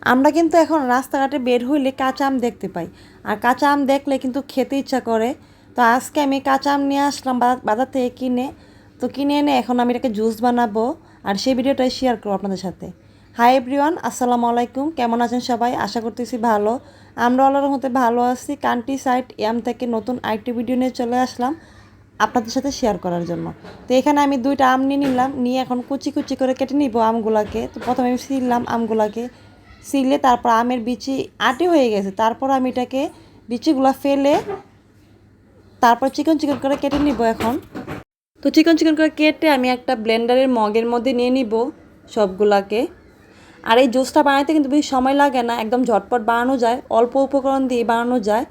আমরা কিন্তু এখন রাস্তাঘাটে বের হইলে কাঁচা আম দেখতে পাই। আর কাঁচা আম দেখলে কিন্তু খেতে ইচ্ছা করে। তো আজকে আমি কাঁচা আম নিয়ে আসলাম বাজার- থেকে কিনে। তো কিনে এনে এখন আমি এটাকে জুস বানাবো। আর সেই ভিডিওটাই শেয়ার করব আপনাদের সাথে। হাই এভরিওয়ান আসসালামু আলাইকুম। কেমন আছেন সবাই? আশা করতেছি ভালো। আমরা আল্লাহর মতে ভালো আছি। কান্ট্রি সাইড এম থেকে নতুন আরেকটি ভিডিও নিয়ে চলে আসলাম আপনাদের সাথে শেয়ার করার জন্য। তো এখানে আমি দুইটা আম নিয়ে নিলাম। নিয়ে এখন কুচি কুচি করে কেটে নিব আমগুলাকে। তো প্রথমে আমি ছিললাম আমগুলাকে। ছিলে, তারপর আমের বিচি আটে হয়ে গেছে। তারপর আমি এটাকে বিচিগুলো ফেলে তারপর চিকন চিকন করে কেটে নিব এখন। তো চিকন চিকন করে কেটে আমি একটা ব্লেন্ডারের মগের মধ্যে নিয়ে নিব সবগুলাকে। আর এই জুসটা বানাইতে কিন্তু বেশি সময় লাগে না, একদম ঝটপট বানানো যায়, অল্প উপকরণ দিয়ে বানানো যায়।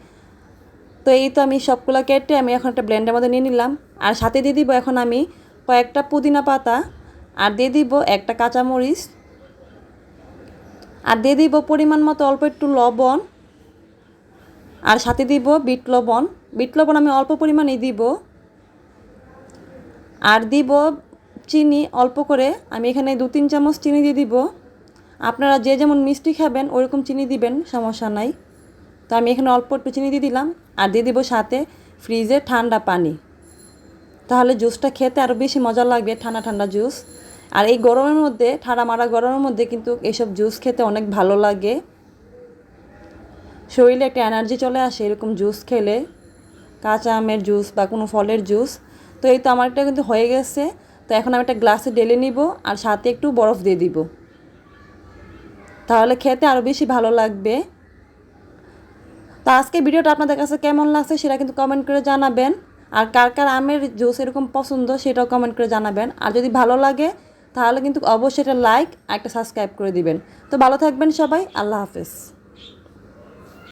তো এই তো আমি সবগুলো কেটে আমি এখন একটা ব্লেন্ডের মধ্যে নিয়ে নিলাম। আর সাথে দিয়ে দিব এখন আমি কয়েকটা পুদিনা পাতা, আর দিয়ে দিব একটা কাঁচামরিচ আর দিয়ে দিব পরিমাণ মতো অল্প একটু লবণ আর সাথে দিব বিট লবণ। বিট লবণ আমি অল্প পরিমাণেই দিব। আর দিব চিনি অল্প করে। আমি এখানে দু তিন চামচ চিনি দিয়ে দিব। আপনারা যে যেমন মিষ্টি খাবেন, ওরকম চিনি দিবেন, সমস্যা নাই। তো আমি এখানে অল্প একটু চিনি দিয়ে দিলাম। আর দিয়ে দিব সাথে ফ্রিজে ঠান্ডা পানি। তাহলে জুসটা খেতে আরও বেশি মজা লাগবে, ঠান্ডা ঠান্ডা জুস। আর এই গরমের মধ্যে ঠান্ডা মারা গরমের মধ্যে কিন্তু এইসব জুস খেতে অনেক ভালো লাগে। শরীরে একটা এনার্জি চলে আসে, এরকম জুস খেলে, কাঁচা আমের জুস বা কোনো ফলের জুস তো এই তো আমারটা কিন্তু হয়ে গেছে। তো এখন আমি একটা গ্লাসে ঢেলে নিব আর সাথে একটু বরফ দিয়ে দিব। তাহলে খেতে আরও বেশি ভালো লাগবে। তো আজকে ভিডিওটা আপনাদের কাছে কেমন লাগছে সেটা কিন্তু কমেন্ট করে জানাবেন। আর কার কার আমের জুস এরকম পছন্দ সেটাও কমেন্ট করে জানাবেন। আর যদি ভালো লাগে তাহলে কিন্তু অবশ্যই এটা লাইক আর একটা সাবস্ক্রাইব করে দিবেন। তো ভালো থাকবেন সবাই, আল্লাহ হাফেজ।